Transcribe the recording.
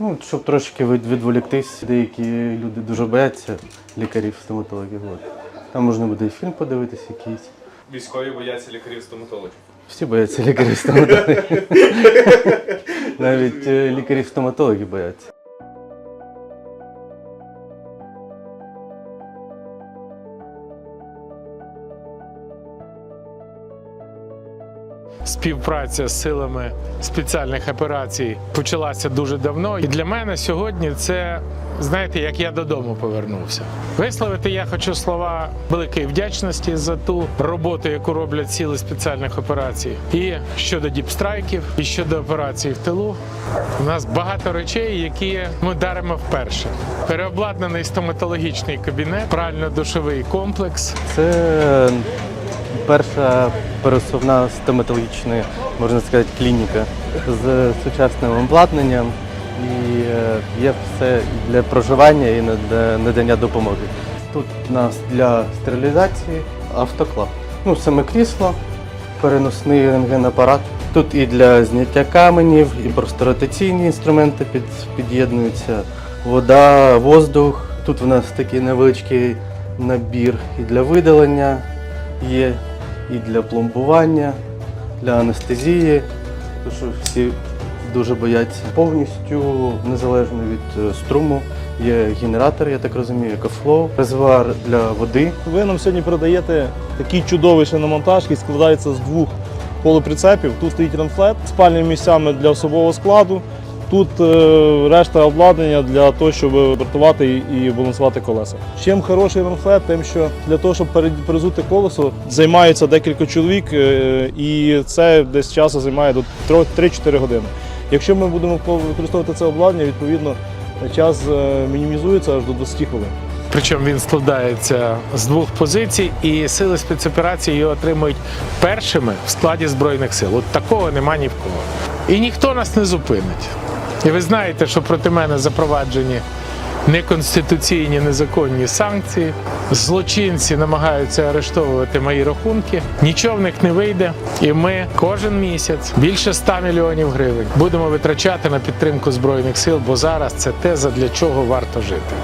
Ну, щоб трошки відволіктись, деякі люди дуже бояться лікарів, стоматологів. От. Там можна буде і фільм подивитися якийсь. Військові бояться лікарів-стоматологів. Всі бояться лікарів стоматологів. Навіть е, лікарів стоматологів бояться. Співпраця з силами спеціальних операцій почалася дуже давно. І для мене сьогодні це, знаєте, як я додому повернувся. Висловити я хочу слова великої вдячності за ту роботу, яку роблять сили спеціальних операцій. І щодо діпстрайків, і щодо операцій в тилу. У нас багато речей, які ми даримо вперше. Переобладнаний стоматологічний кабінет, прально-душовий комплекс, Це перша пересувна стоматологічна, можна сказати, клініка з сучасним обладнанням. І е, є все для проживання і нада- надання допомоги. Тут у нас для стерилізації автоклав. Ну, саме крісло, переносний рентгенапарат. Тут і для зняття каменів, і просто ротаційні інструменти під, під'єднуються, вода, воздух. Тут у нас такий невеличкий набір і для видалення є, і для пломбування, для анестезії, тому що всі дуже бояться. Повністю незалежно від е, струму. Є генератор, я так розумію, екофлоу, резервуар для води. Ви нам сьогодні продаєте такий чудовий шиномонтаж, який складається з двох полуприцепів. Тут стоїть ранфлет з спальними місцями для особового складу. Тут е, решта обладнання для того, щоб вартувати і балансувати колеса. Чим хороший ранфлет, тим що для того, щоб пере- перезути колесо, займаються декілька чоловік, е, і це десь часу займає до 3-4 години. Якщо ми будемо використовувати це обладнання, відповідно час е, мінімізується аж до 20 хвилин. Причому він складається з двох позицій, і сили спецоперації його отримують першими в складі Збройних сил. От такого нема ні в кого. І ніхто нас не зупинить. І ви знаєте, що проти мене запроваджені неконституційні незаконні санкції. Злочинці намагаються арештовувати мої рахунки. Нічого в них не вийде. І ми кожен місяць більше 100 мільйонів гривень будемо витрачати на підтримку збройних сил, бо зараз це те, задля чого варто жити.